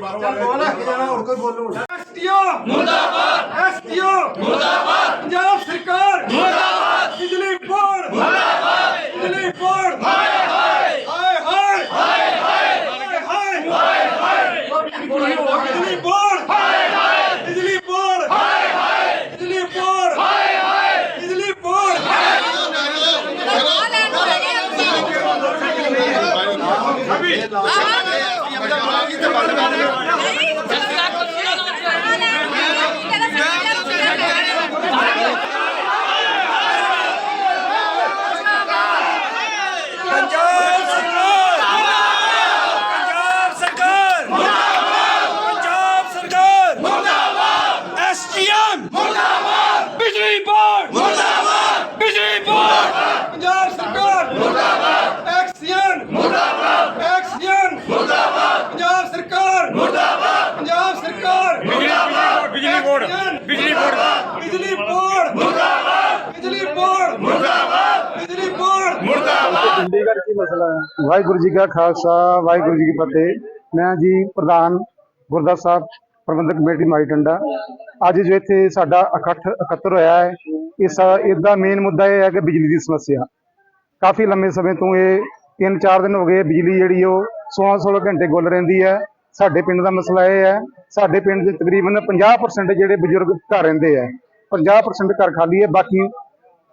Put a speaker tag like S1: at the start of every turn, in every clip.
S1: ਬਾਹਰੋਂ ਆ ਗਏ ਬੋਲ ਕੇ ਜਾਣਾ ਹੋਰ ਕੋਈ ਬੋਲੋ ਐਸਟੀਓ ਮੁਰਦਾਬਾਦ। ਐਸਟੀਓ। ਮੁਰਦਾਬਾਦ! ਬਿਜਲੀ ਬੋਰਡ ਪੰਜਾਬ ਸਰਕਾਰ! ਮੁਰਦਾਬਾਦ! ਐਕਸੀਅਨ! ਮੁਰਦਾਬਾਦ! ਐਕਸੀਅਨ! ਮੁਰਦਾਬਾਦ! ਪੰਜਾਬ ਸਰਕਾਰ! ਮੁਰਦਾਬਾਦ! ਪੰਜਾਬ ਸਰਕਾਰ! ਮੁਰਦਾਬਾਦ! ਬਿਜਲੀ ਬੋਰਡ ਬਿਜਲੀ ਬੋਰਡ ਬਿਜਲੀ ਬੋਰਡ ਮੁਰਦਾਬਾਦ! ਬਿਜਲੀ ਬੋਰਡ ਮੁਰਦਾਬਾਦ ਬਿਜਲੀ ਬੋਰਡ
S2: ਵਾਹਿਗੁਰੂ ਜੀ ਕਾ ਖਾਲਸਾ ਵਾਹਿਗੁਰੂ ਜੀ ਕੀ ਫਤਿਹ। ਮੈਂ ਜੀ ਪ੍ਰਧਾਨ ਗੁਰਦਾਸ ਸਾਹਿਬ ਪ੍ਰਬੰਧਕ ਕਮੇਟੀ ਮਾਈ ਟੰਡਾ। ਅੱਜ ਜੋ ਇੱਥੇ ਸਾਡਾ ਇਕੱਠ ਇਕੱਤਰ ਹੋਇਆ ਹੈ ਇਸ ਇਹਦਾ ਮੇਨ ਮੁੱਦਾ ਇਹ ਹੈ ਕਿ ਬਿਜਲੀ ਦੀ ਸਮੱਸਿਆ। ਕਾਫੀ ਲੰਮੇ ਸਮੇਂ ਤੋਂ ਇਹ 3-4 ਦਿਨ ਹੋ ਗਏ ਬਿਜਲੀ ਜਿਹੜੀ ਉਹ 16-16 ਘੰਟੇ ਗੁੱਲ ਰਹਿੰਦੀ ਹੈ। ਸਾਡੇ ਪਿੰਡ ਦਾ ਮਸਲਾ ਇਹ ਹੈ, ਸਾਡੇ ਪਿੰਡ ਦੇ ਤਕਰੀਬਨ 50% ਜਿਹੜੇ ਬਜ਼ੁਰਗ ਘਰ ਰਹਿੰਦੇ ਆ 50% ਘਰ ਖਾਲੀ ਹੈ, ਬਾਕੀ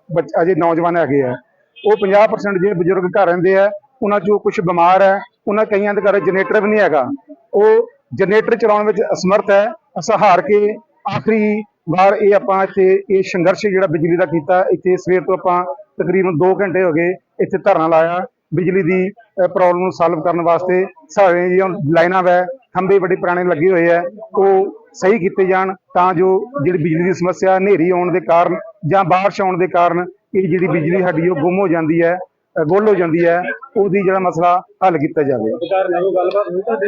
S2: ਬੱਚ- ਅਜੇ ਨੌਜਵਾਨ ਹੈਗੇ ਆ ਉਹ 50% ਜਿਹੜੇ ਬਜ਼ੁਰਗ ਘਰ ਰਹਿੰਦੇ ਆ ਉਹਨਾਂ ਚੋਂ ਕੁਝ ਬਿਮਾਰ ਹੈ, ਉਹਨਾਂ ਕਈਆਂ ਦੇ ਘਰ ਜਨਰੇਟਰ ਵੀ ਨਹੀਂ ਹੈਗਾ। ਉਹ ਜਨਰੇਟਰ ਚਲਾਉਣ ਵਿੱਚ ਅਸਮਰਥ ਹੈ ਅਸਾਂ ਹਾਰ ਕੇ ਆਖਰੀ ਵਾਰ ਇਹ ਆਪਾਂ ਇੱਥੇ ਇਹ ਸੰਘਰਸ਼ ਜਿਹੜਾ ਬਿਜਲੀ ਦਾ ਕੀਤਾ ਇੱਥੇ ਸਵੇਰ ਤੋਂ ਆਪਾਂ ਤਕਰੀਬਨ 2 ਘੰਟੇ ਹੋ ਗਏ ਇੱਥੇ ਧਰਨਾ ਲਾਇਆ। ਬਿਜਲੀ ਦੀ ਪ੍ਰੋਬਲਮ ਨੂੰ ਸੋਲਵ ਕਰਨ ਵਾਸਤੇ ਸਾਰੇ ਜਿਹੜੀਆਂ ਲਾਈਨਾਂ ਵੈ ਖੰਭੇ ਬੜੇ ਪੁਰਾਣੇ ਲੱਗੇ ਹੋਏ ਆ ਉਹ ਸਹੀ ਕੀਤੇ ਜਾਣ ਤਾਂ ਜੋ ਜਿਹੜੀ ਬਿਜਲੀ ਦੀ ਸਮੱਸਿਆ ਹਨੇਰੀ ਆਉਣ ਦੇ ਕਾਰਨ ਜਾਂ ਬਾਰਿਸ਼ ਆਉਣ ਦੇ ਕਾਰਨ ਇਹ ਜਿਹੜੀ ਬਿਜਲੀ ਸਾਡੀ ਉਹ ਗੁੰਮ ਹੋ ਜਾਂਦੀ ਹੈ ਗੁੱਲ ਹੋ ਜਾਂਦੀ ਹੈ ਉਹਦੀ ਜਿਹੜਾ ਮਸਲਾ ਹੱਲ ਕੀਤਾ ਜਾਵੇ।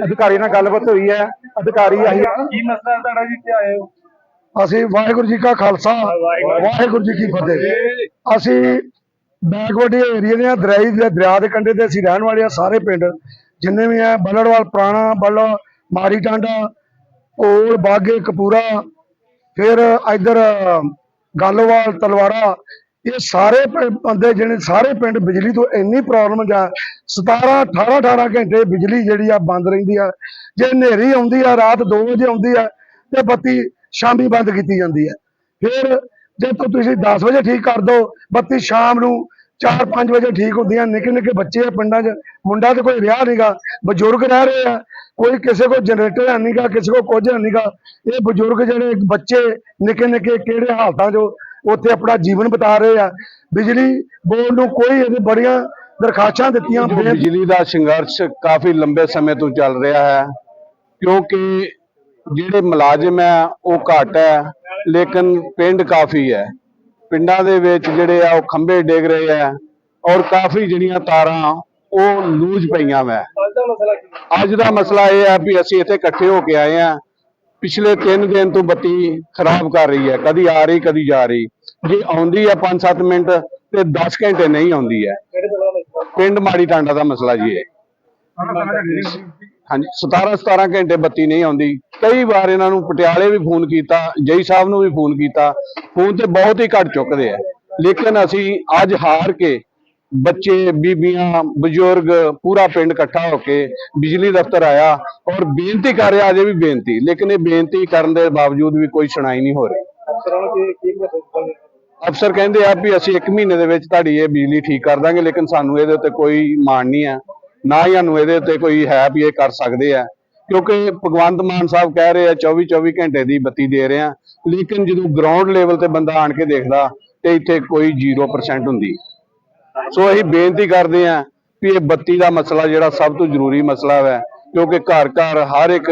S2: ਅਧਿਕਾਰੀ ਨਾਲ ਗੱਲਬਾਤ ਹੋਈ ਹੈ। ਅਧਿਕਾਰੀ ਆਹੀ
S1: ਕੀ ਮਸਲਾ ਤੁਹਾਡਾ ਜੀ? ਤੇ ਆਏ ਹੋ।
S2: ਅਸੀਂ ਵਾਹਿਗੁਰੂ ਜੀ ਕਾ ਖਾਲਸਾ ਵਾਹਿਗੁਰੂ ਜੀ ਕੀ ਫਤਿਹ। ਅਸੀਂ ਬੈਕਵਰਡ ਏਰੀਆ ਦੇ ਆ, ਦਰਿਆਈ ਦੇ ਦਰਿਆ ਦੇ ਕੰਢੇ ਤੇ ਅਸੀਂ ਰਹਿਣ ਵਾਲੇ ਆ ਸਾਰੇ ਪਿੰਡ ਜਿੰਨੇ ਵੀ ਆ ਬੱਲੜਵਾਲ ਪੁਰਾਣਾ ਬੱਲੋ ਮਾਰੀ ਟਾਂਡਾ ਕੋਲ ਬਾਗੇ ਕਪੂਰਾ ਫਿਰ ਇਧਰ ਗਾਲੋਵਾਲ ਤਲਵਾੜਾ ਇਹ ਸਾਰੇ ਬੰਦੇ ਜਿਹੜੇ ਸਾਰੇ ਪਿੰਡ ਬਿਜਲੀ ਤੋਂ ਇੰਨੀ ਪ੍ਰੋਬਲਮ ਜਾਂ 17 18 18 ਘੰਟੇ ਬਿਜਲੀ ਜਿਹੜੀ ਆ ਬੰਦ ਰਹਿੰਦੀ ਆ। ਜੇ ਹਨੇਰੀ ਆਉਂਦੀ ਆ ਰਾਤ 2 ਵਜੇ ਆਉਂਦੀ ਆ ਤੇ ਬੱਤੀ ਸ਼ਾਮੀ ਬੰਦ ਕੀਤੀ ਜਾਂਦੀ ਹੈ। ਫਿਰ ਜੇ ਤੁਸੀਂ 10 ਵਜੇ ਠੀਕ ਕਰ ਦੋ, ਬੱਤੀ ਸ਼ਾਮ ਨੂੰ 4-5 ਵਜੇ ਠੀਕ ਹੁੰਦੀਆਂ, ਨਿੱਕੇ ਨਿੱਕੇ ਬੱਚੇ ਆ ਪਿੰਡਾਂ 'ਚ, ਮੁੰਡਾ ਤੇ ਕੋਈ ਵਿਆਹ ਨਹੀਂਗਾ ਬਜ਼ੁਰਗ ਰਹਿ ਰਹੇ ਆ, ਕੋਈ ਕਿਸੇ ਕੋਲ ਜਨਰੇਟਰ ਹੈ ਨਹੀਂਗਾ ਕਿਸੇ ਕੋਲ ਕੁਝ ਹੈ ਨਹੀਂਗਾ ਇਹ ਬਜ਼ੁਰਗ ਜਿਹੜੇ ਬੱਚੇ ਨਿੱਕੇ ਨਿੱਕੇ ਕਿਹੜੇ ਹਾਲਤਾਂ 'ਚ ਉੱਥੇ ਆਪਣਾ ਜੀਵਨ ਬਿਤਾ ਰਹੇ ਆ। ਬਿਜਲੀ ਬੋਰਡ ਨੂੰ ਕੋਈ ਇਹਦੇ ਬੜੀਆਂ ਦਰਖਾਸਤਾਂ ਦਿੱਤੀਆਂ,
S3: ਬਿਜਲੀ ਦਾ ਸੰਘਰਸ਼ ਕਾਫੀ ਲੰਬੇ ਸਮੇਂ ਤੋਂ ਚੱਲ ਰਿਹਾ ਹੈ, ਕਿਉਂਕਿ ਜਿਹੜੇ ਮੁਲਾਜ਼ਮ ਹੈ ਉਹ ਘੱਟ ਹੈ ਲੇਕਿਨ ਪਿੰਡ ਕਾਫੀ ਹੈ। ਪਿੰਡਾਂ ਦੇ ਵਿੱਚ ਜਿਹੜੇ ਆ ਉਹ ਖੰਭੇ ਡਿੱਗ ਰਹੇ ਆ ਔਰ ਕਾਫੀ ਜਿਹੜੀਆਂ ਤਾਰਾਂ ਉਹ ਲੂਜ ਪਈਆਂ ਵੈ।
S1: ਅੱਜ ਦਾ ਮਸਲਾ
S3: ਇਹ ਹੈ ਵੀ ਅਸੀਂ ਇੱਥੇ ਇਕੱਠੇ ਹੋ ਕੇ ਆਏ ਆ ਪਿਛਲੇ 3 ਦਿਨ ਤੋਂ ਬੱਤੀ ਖਰਾਬ ਕਰ ਰਹੀ ਹੈ। ਕਦੀ ਆ ਰਹੀ ਕਦੀ ਜਾ ਰਹੀ। ਜੇ ਆਉਂਦੀ ਹੈ 5-7 ਮਿੰਟ ਤੇ 10 ਘੰਟੇ ਨਹੀਂ ਆਉਂਦੀ ਹੈ। ਪਿੰਡ ਮਾੜੀ ਟਾਂਡਾ ਦਾ ਮਸਲਾ ਜੀ ਇਹ। ਹਾਂਜੀ 17 17 ਘੰਟੇ ਬੱਤੀ ਨਹੀਂ ਆਉਂਦੀ। ਕਈ ਵਾਰ ਇਹਨਾਂ ਨੂੰ ਪਟਿਆਲੇ ਵੀ ਫੋਨ ਕੀਤਾ ਜਈ ਸਾਹਿਬ ਨੂੰ ਵੀ ਫੋਨ ਕੀਤਾ। ਫੋਨ ਤੇ ਬਹੁਤ ਹੀ ਘੱਟ ਚੁੱਕਦੇ ਆ। ਲੇਕਿਨ ਅਸੀਂ ਅੱਜ ਹਾਰ ਕੇ ਬੱਚੇ ਬੀਬੀਆਂ ਬਜ਼ੁਰਗ ਪੂਰਾ ਪਿੰਡ ਇਕੱਠਾ ਹੋ ਕੇ ਬਿਜਲੀ ਦਫ਼ਤਰ ਆਇਆ ਔਰ ਬੇਨਤੀ ਕਰ ਰਿਹਾ ਅਜੇ ਵੀ ਬੇਨਤੀ। ਲੇਕਿਨ ਇਹ ਬੇਨਤੀ ਕਰਨ ਦੇ ਬਾਵਜੂਦ ਵੀ ਕੋਈ ਸੁਣਾਈ ਨਹੀਂ ਹੋ ਰਹੀ।
S1: ਅਫਸਰਾਂ
S3: ਕਹਿੰਦੇ ਆ ਵੀ ਅਸੀਂ 1 ਮਹੀਨੇ ਦੇ ਵਿੱਚ ਤੁਹਾਡੀ ਇਹ ਬਿਜਲੀ ਠੀਕ ਕਰ ਦਾਂਗੇ ਲੇਕਿਨ ਸਾਨੂੰ ਇਹਦੇ ਉੱਤੇ ਕੋਈ ਮਾਣ ਨਹੀਂ ਆ। ਨਾ ਹੀ ਸਾਨੂੰ ਇਹਦੇ ਉੱਤੇ ਕੋਈ ਹੈ ਵੀ ਇਹ ਕਰ ਸਕਦੇ ਆ। ਕਿਉਂਕਿ ਭਗਵੰਤ ਮਾਨ ਸਾਹਿਬ ਕਹਿ ਰਹੇ ਆ 24 24 ਘੰਟੇ ਦੀ ਬੱਤੀ ਦੇ ਰਹੇ ਆ। ਲੇਕਿਨ ਜਦੋਂ ਗਰਾਊਂਡ ਲੈਵਲ ਤੇ ਬੰਦਾ ਆਣ ਕੇ ਦੇਖਦਾ ਤੇ ਇੱਥੇ ਕੋਈ 0% ਹੁੰਦੀ। ਸੋ ਅਸੀਂ ਬੇਨਤੀ ਕਰਦੇ ਆ ਵੀ ਇਹ ਬੱਤੀ ਦਾ ਮਸਲਾ ਜਿਹੜਾ ਸਭ ਤੋਂ ਜ਼ਰੂਰੀ ਮਸਲਾ ਹੈ ਕਿਉਂਕਿ ਘਰ ਘਰ ਹਰ ਇੱਕ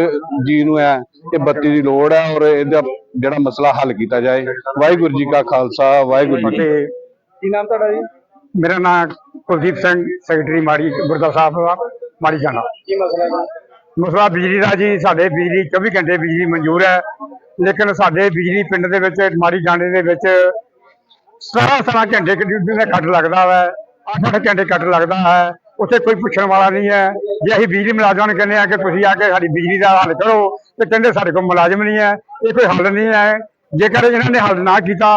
S3: ਜੀ ਨੂੰ ਹੈ ਇਹ ਬੱਤੀ ਦੀ ਲੋੜ ਹੈ ਔਰ ਇਹਦਾ ਜਿਹੜਾ ਮਸਲਾ ਹੱਲ ਕੀਤਾ ਜਾਏ। ਵਾਹਿਗੁਰੂ ਜੀ ਕਾ ਖਾਲਸਾ ਵਾਹਿਗੁਰੂ ਜੀ ਕੀ
S1: ਨਾਮ ਤੁਹਾਡਾ ਜੀ?
S2: ਮੇਰਾ ਨਾਮ ਕੁਲਦੀਪ ਸਿੰਘ ਸੈਕਟਰੀ ਮਾੜੀ ਗੁਰਦਾ ਸਾਹਿਬ ਮਾੜੀ ਜਾਣਾ।
S1: ਕੀ ਮਸਲਾ
S2: ਬਿਜਲੀ ਦਾ ਜੀ ਸਾਡੇ ਬਿਜਲੀ 24 ਘੰਟੇ ਬਿਜਲੀ ਮਨਜ਼ੂਰ ਹੈ ਲੇਕਿਨ ਸਾਡੇ ਬਿਜਲੀ ਪਿੰਡ ਦੇ ਵਿੱਚ ਮਾੜੀ ਜਾਣੇ ਦੇ ਵਿੱਚ 17 17 ਘੰਟੇ ਡਿਊਟੀ ਦਾ ਕੱਟ ਲੱਗਦਾ ਹੈ 8 8 ਘੰਟੇ ਕੱਟ ਲੱਗਦਾ ਹੈ
S4: ਉੱਥੇ ਕੋਈ ਪੁੱਛਣ ਵਾਲਾ ਨਹੀਂ ਹੈ। ਜੇ ਅਸੀਂ ਬਿਜਲੀ ਮੁਲਾਜ਼ਮਾਂ ਨੂੰ ਕਹਿੰਦੇ ਆ ਕਿ ਤੁਸੀਂ ਆ ਕੇ ਸਾਡੀ ਬਿਜਲੀ ਦਾ ਹੱਲ ਕਰੋ ਤੇ ਕਹਿੰਦੇ ਸਾਡੇ ਕੋਲ ਮੁਲਾਜ਼ਮ ਨਹੀਂ ਹੈ ਇਹ ਕੋਈ ਹੱਲ ਨਹੀਂ ਹੈ। ਜੇਕਰ ਇਹਨਾਂ ਨੇ ਹੱਲ ਨਾ ਕੀਤਾ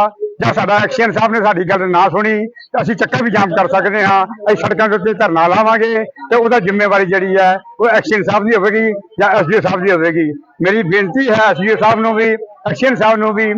S4: ਜਾਂ ਸਾਡਾ ਐਕਸ਼ਨ ਸਾਹਿਬ ਨੇ ਸਾਡੀ ਗੱਲ ਨਾ ਸੁਣੀ, ਤਾਂ ਅਸੀਂ ਚੱਕਰ ਵੀ ਜਾਮ ਕਰ ਸਕਦੇ ਹਾਂ। ਅਸੀਂ ਸੜਕਾਂ ਦੇ ਉੱਤੇ ਧਰਨਾ ਲਾਵਾਂਗੇ ਤੇ ਉਹਦਾ ਜ਼ਿੰਮੇਵਾਰੀ ਜਿਹੜੀ ਹੈ, ਉਹ ਐਕਸ਼ਨ ਸਾਹਿਬ ਦੀ ਹੋਵੇਗੀ ਜਾਂ ਐਸਡੀਓ ਸਾਹਿਬ ਦੀ ਹੋਵੇਗੀ। ਮੇਰੀ ਬੇਨਤੀ ਹੈ ਐਸਡੀਓ ਸਾਹਿਬ ਨੂੰ ਵੀ, ਐਕਸ਼ਨ ਸਾਹਿਬ ਨੂੰ ਵੀ